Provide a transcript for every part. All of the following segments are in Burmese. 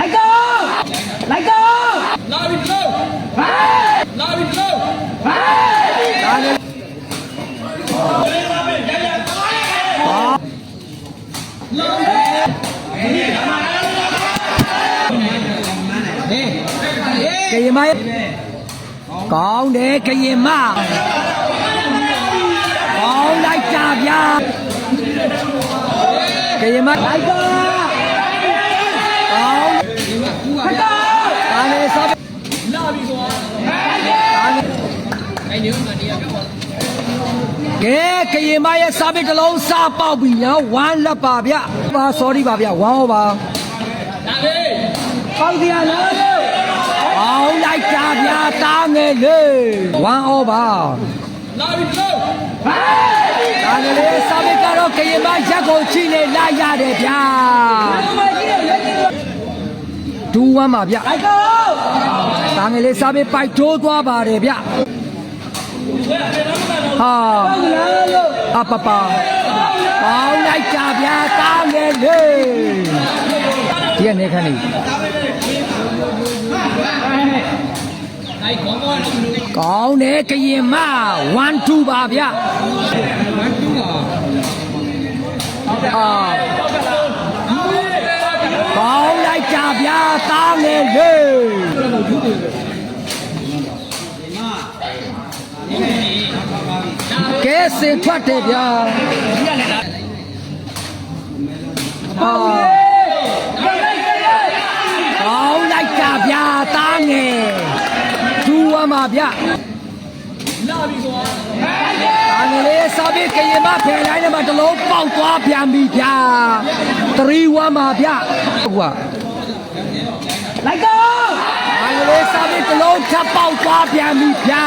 လိုက်ကောလိုက်ကောလာပြီလို့ဟဲ့လာပြီလို့ဟဲ့ဒါလည်းကရင်မကောင်းတယ်ကရင်မကောင်းလို ကဲကရင်မရဲ့စာပစ်တစ်လုံးစားပေါက်ပြီနော်ဝမ်းလက်ပါဗျပါ sorry ပါဗျဝမ်းဟောပါလာလေပေါက်စရာလားလို့အောင်လိုက်ကြဗျာတားငယ်လေဝမ်းဟောပါလာပြီလို့ဟဲ့ဒါကလေးစာပစ်ကတော့ကရင်မရက်ကိုချိနေလာရတယ်ဗျာဒူဝမ်းပါဗျလိုက်ကောတာငယ်လေးစာပစ်ပိုက်တိုးသွားပါတယ်ဗျ ဟာအပပပေါင်းလိုက်ကြဗျာတားငယ်လေဒီကနေခဏနေလိုက်ခေါင်းကောင်းလို့ကောင်းတယ်ကရင်မ1 2ပါဗျမတူပါအာကောင်းလိုက်ကြဗျာတားငယ်လေ ကဲစင်ထွက်တယ်ဗျာအာကောင်းလိုက်ကြဗျာတားငယ်ဒူဝမှာဗျလာပြီကွာအငလေးစားပြီးကရင်မဖယ်လိုက်တယ်မှာတလုံးပေါက်သွားပြန်ပြီဗျာ3 1မှာဗျဟုတ်ကွာလိုက်ကောအငလေးစားပြီးတလုံးထပ်ပေါက်သွားပြန်ပြီဗျာ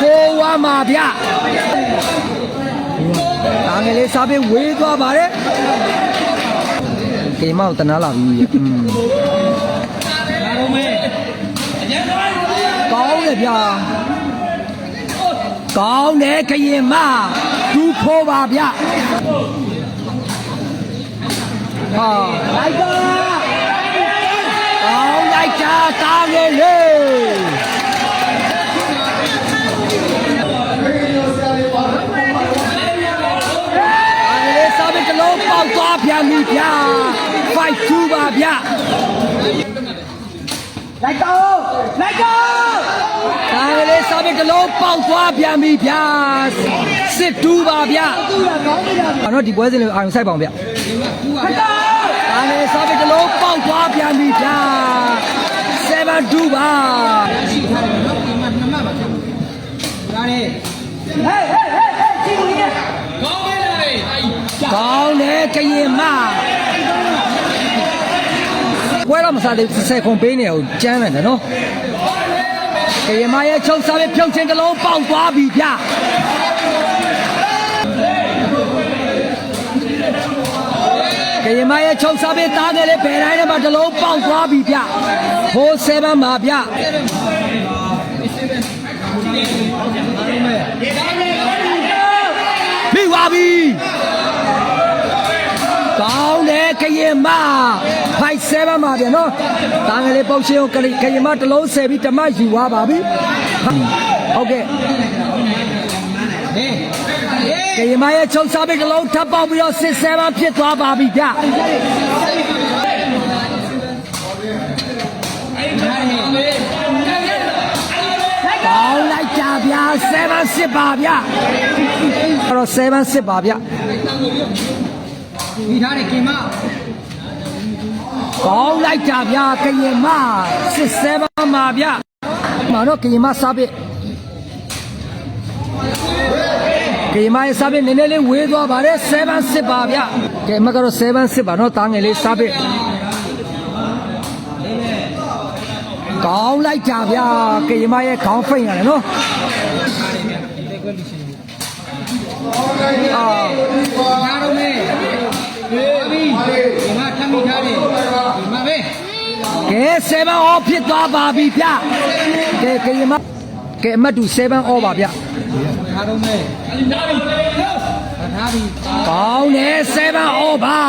4 1မှာဗျအငလေးစားပြီးဝေးသွားပါတယ်ကေမောက်တနာလာပြီอืมလာတော့မေအကျဉ်းသွားကောင်းတယ်ဗျာကောင်းတယ်ကရင်မဒူဖိုးပါဗျာဟာလိုက်ပါကောင်းလိုက်တာတားငယ်လေ ပေါက်သွားပြန်ပြီဗျာ5 2ပါဗျာလိုက်တော့လိုက်တော့ဒါကလေးစားပြီးတလုံးပေါက်သွားပြန်ပြီဗျာစစ်တူးပါဗျာတူးတာကောင်းပြီလားအဲ့တော့ဒီပွဲစဉ်လေးအာရုံစိုက်ပါအောင်ဗျာဒါလေးစားပြီးတလုံးပေါက်သွားပြန်ပြီဗျာ7 2ပါရှိထားတယ်နော်ဒီမှာနှစ်မပါဖြစ်လာလေဟေးဟေးဟေးဟေးကြည့်ဦးရကောင်းပြီလားလေအဲ့ ကောင်းတယ်ကရင်မပွဲတော့မစားသေးဆယ်ခွန်ပေးနေအောင်ကျမ်းတယ်နော်ကရင်မရဲ့ချုပ်စားပြီးဖြုတ်ချင်းတစ်လုံးပေါက်သွားပြီဗျကရင်မရဲ့ချုပ်စားပြီးတားတယ်လေဘယ်တိုင်းထဲမှာတစ်လုံးပေါက်သွားပြီဗျဟိုး7ပါဗျမိသွားပြီ ကောင်းတယ်ကရင်မ5 7မှာပြန်နော်တန်းကလေးပုတ်ရှင်းကိုကရင်မတစ်လုံးဆယ်ပြီးဓမ္မယူသွားပါပြီဟုတ်ကဲ့ဟေးဟေးကရင်မရဲ့ချုပ်စားပြီးတစ်လုံးထပ်ပေါက်ပြီးတော့6 7ဖြစ်သွားပါပြီဗျလာလေကောင်းလိုက်ကြဗျာ7 8ပါဗျအဲ့တော့7 8ပါဗျ မိထားတယ်ကင်မကောင်းလိုက်ကြဗျာကရင်မ6 7မှာဗျမတော့ကရင်မစားပြီးကရင်မရဲ့စားပြီးနည်းနည်းလေးဝေးသွားပါတယ်7 8ပါဗျကဲမကတော့7 8ပါနော်တားငယ်လေးစားပြီးကောင်းလိုက်ကြဗျာကရင်မရဲ့ခေါင်းဖိတ်ရတယ်နော်အာထားတော့မေဟာပြီ ဒီမှာထမ်းမိထားတယ်ဒီမှာပဲကဲ7 off ဖြစ်သွားပါပြီဗျကဲကရင်မကဲအမတ်တူ7 off ပါဗျထားတော့မေထားပြီထားပြီကောင်းတယ်7 off ပါ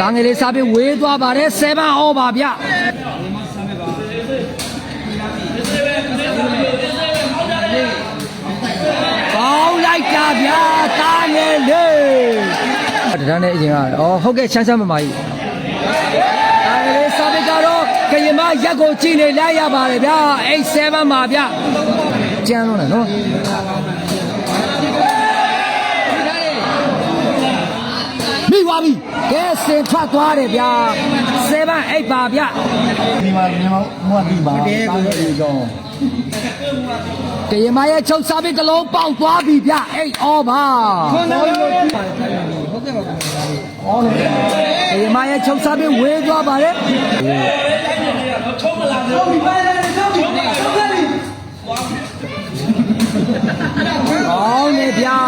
တာငယ်လေးစားပြီးဝေးသွားပါတယ်7 over ဗျကောင်း လိုက်တာဗျာတာငယ်လေးတရနဲ့အရင်ကအော်ဟုတ်ကဲ့ချမ်းချမ်းမမကြီးတာငယ်လေးစားပြီးကတော့ကရင်မရက်ကိုကြည့်နေလိုက်ရပါတယ်ဗျာအဲ့7ပါဗျကျန်းတော့နော်မိသွားပြီကဲစင်ထွက်သွားတယ်ဗျာ 7 8ပါဗျဒီမှာမြန်မာမွတ်ဒီမှာတဲကိုဒီကြောင်းတရမရဲ့ချုပ်စားပြီးတစ်လုံးပေါက်သွားပြီဗျ8 all ပါဟုတ်ကဲ့ဟုတ်ကဲ့ပါဟုတ်ကဲ့ပါအော်လေတရမရဲ့ချုပ်စားပြီးဝေးသွားပါတယ်အောင်းနေဗျာ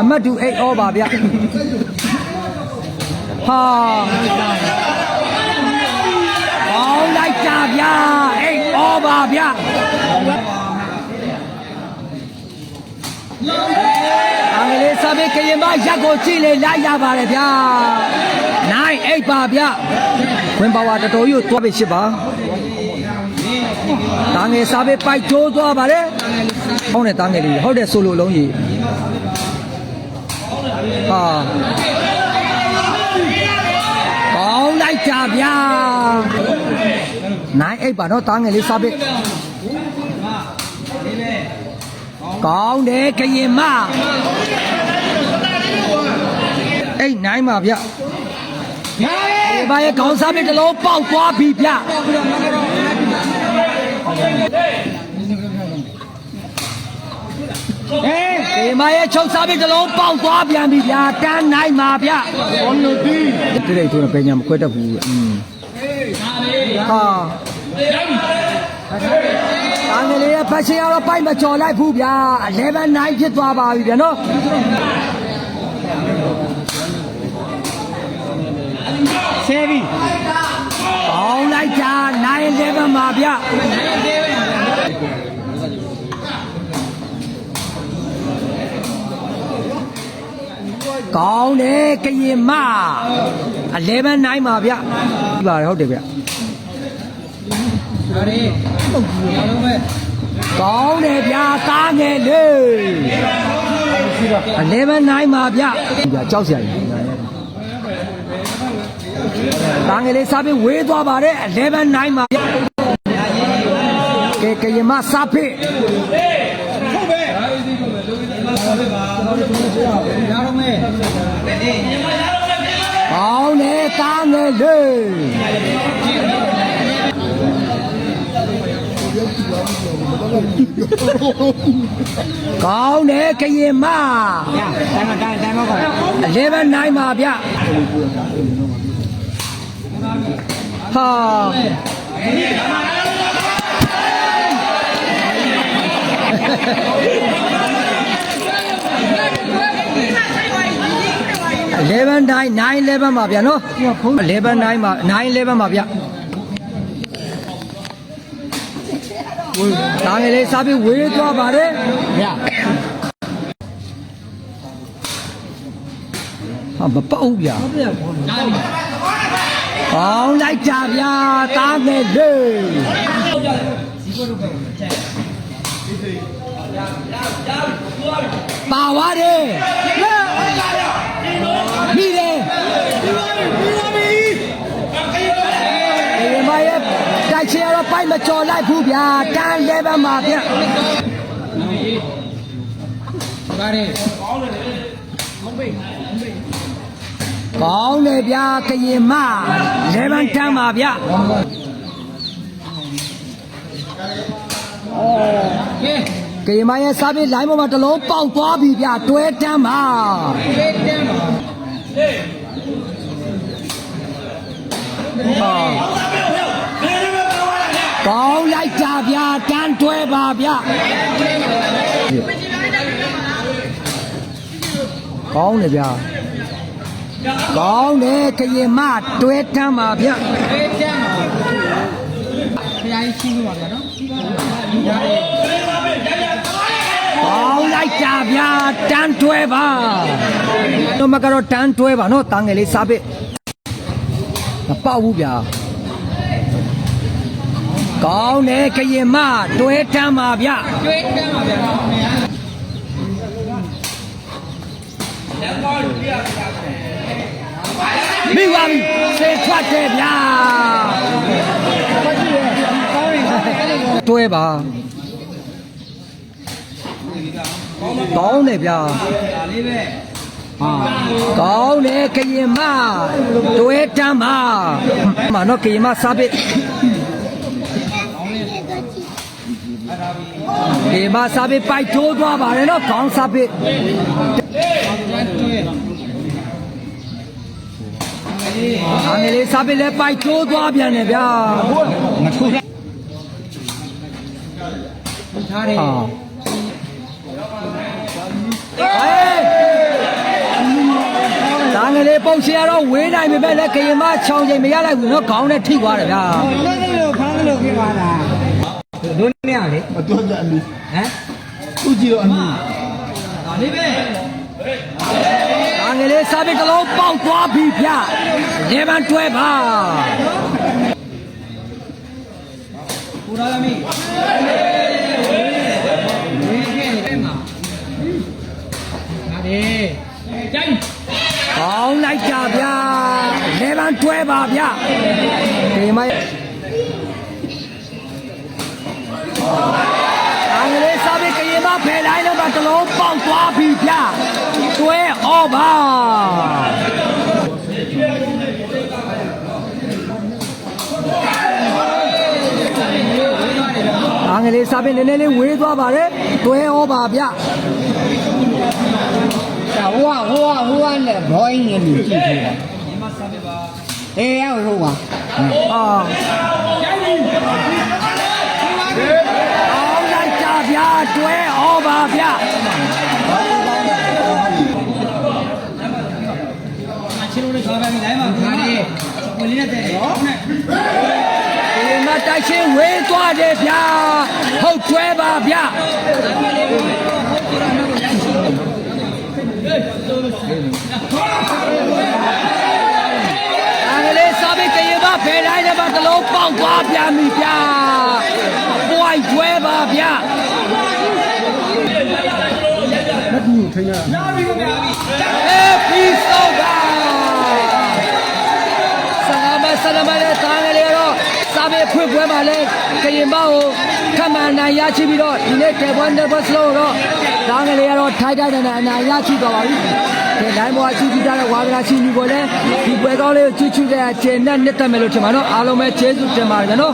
အမတ်တူ8 all ပါဗျ ဟာအောင်းလိုက်တာဗျာ8 all ပါဗျအင်္ဂလိပ်စာပေကရင်မရက်ကိုကြည့်လေလိုက်ရပါတယ်ဗျာ9 8ပါဗျဝင်ပါဝါတော်တော်ကြီးကိုသွားပြီရှစ်ပါတာငယ်စာပေပိုက်ထိုးသွားပါတယ်ဟုတ်တယ်တာငယ်လေးဟုတ်တယ်ဆိုလိုလုံးကြီးဟာ င်းလိုက်တာဗျာ9 8ပါတော့တာငယ်လေးစာပေကောင်းတယ်ကရင်မအဲ့နိုင်ပါဗျဒီဘာရဲ့ခေါင်းစားပြတစ်လုံးပေါက်သွားပြီဗျ အေးဒီမရဲ့ချုပ်စားပြတစ်လုံးပေါက်သွားပြန်ပြီဗျာတန်းနိုင်ပါဗျအော်လူဒီတိတိတို့ပဲညာမခွဲတတ်ဘူးอืมဟာအငလေးရဲ့ဖက်ရှင်ကတော့ပိုက်မကျော်လိုက်ဘူးဗျာ11 9ဖြစ်သွားပါပြီဗျာနော်ဆဲပြီကောင်းလိုက်တာ9 11ပါဗျ ကောင်းတယ်ကရင်မ11 9ပါဗျဒီပါဟုတ်တယ်ဗျဒါရီဟုတ်ပြီအားလုံးပဲကောင်းတယ်ဗျာကားငယ်လေး11 9ပါဗျဗျာကြောက်စရာကြီးကားငယ်လေးစားပြီးဝေးသွားပါတယ်11 9ပါဗျကဲကရင်မစားဖိအားလုံးပဲ ကောင်းတယ်ကားငယ်လေးကောင်းတယ်ကရင်မရတိုင်းမတိုင်းတိုင်းမကော11 9ပါဗျဟာ 11 9 9 11ပါဗျာနော်11 9ပါ9 11ပါဗျတာငယ်လေးစားပြီးဝေးသွားပါတယ်ရဟာမပေါ့ဘူးဗျာဟုတ်ပြဘောဒါရီကောင်းလိုက်တာဗျာတားမယ်လေ ပါဝါတယ်မိတယ်ဒီမရဲ့တိုက်ချင်ရတော့ပိုက်မကျော်လိုက်ဘူးဗျာတန်းလဲပါမှာဗျာဒါရီကောင်းတယ်ဗျာကရင်မလဲပန်းတန်းပါဗျာ ကဲကရင်မရဲ့စားပြီးလိုင်းပေါ်မှာတစ်လုံးပေါက်သွားပြီဗျာတွဲတန်းပါကဲတန်းပါကောင်းလိုက်တာဗျာတန်းတွဲပါဗျာကောင်းတယ်ဗျာကောင်းတယ်ကရင်မတွဲတန်းပါဗျာကဲတန်းပါခရိုင်ရှိလို့ပါဗျာနော် ဒါရီကကောင်းလိုက်တာဗျာတန်းတွဲပါတော့မကတော့တန်းတွဲပါနော်တန်းငယ်လေးစားပစ်မပေါက်ဘူးဗျာကောင်းတယ်ခရင်မတွဲတန်းပါဗျာကျွေးတမ်းပါဗျာမိပါပြီစေထွက်တယ်ဗျာ တွဲပါကောင်းတယ်ဗျာဒါလေးပဲဟာကောင်းတယ်ကရင်မတွဲတမ်းပါမနော်ကရင်မစားပစ်ဒီမစားပစ်ပိုက်ထိုးသွားပါတယ်နော်ခေါင်းစားပစ်ကျွေးအငယ်လေးစားပစ်လဲပိုက်ထိုးသွားပြန်တယ်ဗျာမထိုး ထားတယ်ဟာဟေးဒါငယ်လေးပုံချရတော့ဝေးနိုင်ပြီပဲလေကရင်မချောင်းချိန်မရလိုက်ဘူးနော်ခေါင်းနဲ့ထိသွားတယ်ဗျာဟိုလည်းလို့ဖမ်းလို့ပြပါလားဒုနေရလေအတူတူအမီဟမ်သူကြည့်တော့အမီဒါလေးပဲဒါငယ်လေးစားပစ်တစ်လုံးပေါက်သွားပြီဗျာလေပန်းတွဲပါပူလာလာမီ ဒါလေးကြိုက်ကောင်းလိုက်ကြဗျာလေပန်းတွဲပါဗျာဒီမိုင်းအင်္ဂလိပ်စာပေကရင်မဖယ်လိုက်တော့တစ်လုံးပေါက်သွားပြီဗျာတွဲဩပါအင်္ဂလိပ်စာပေနည်းနည်းလေးဝေးသွားပါတယ်တွဲဩပါဗျာ ဟိုကဟိုကဟိုကနဲ့ဘောင်းနေပြီကြည့်ကြည့်ပါအေးရောက်လို့ပါအာအောင်လိုက်ကြဗျာတွဲဩပါဗျာချင်းလို့ခေါ်ပါပြီလိုက်ပါဒါလေးကိုလေးနဲ့တဲ့နော်ဒီမှာတိုက်ချင်းဝေးသွားတယ်ဗျာဟုတ်တွဲပါဗျာ အင်္ဂလိပ်စာပေကရင်မဖယ်လိုက်တယ်မှာတစ်လုံးပေါက်သွားပြန်ပြီဗျာပွိုင်တွဲပါဗျာလက်ကူထိန်းရအေးပြီးဆုံးပါဆလာမဆလာမနဲ့တာငယ်လေးတော့စာပေဖွင့်ပွဲမှာလဲကရင်မကိုခမန်နိုင်ရရှိပြီးတော့ဒီနေ့တေဘွန်တေဘွန်စလုံးတော့တာငယ်လေးကတော့ထိုက်ထိုက်တန်တန်အနိုင်ရရှိသွားပါပြီ ဒီတိုင်းပေါ်အချီးကြီးတဲ့ဝါဒနာရှိညီကိုလည်းဒီပွဲကောင်းလေးကိုချွတ်ချွတ်တဲ့အချိန်နဲ့နှစ်သက်မယ်လို့ထင်ပါတော့အားလုံးပဲကျေးဇူးတင်ပါတယ်နော်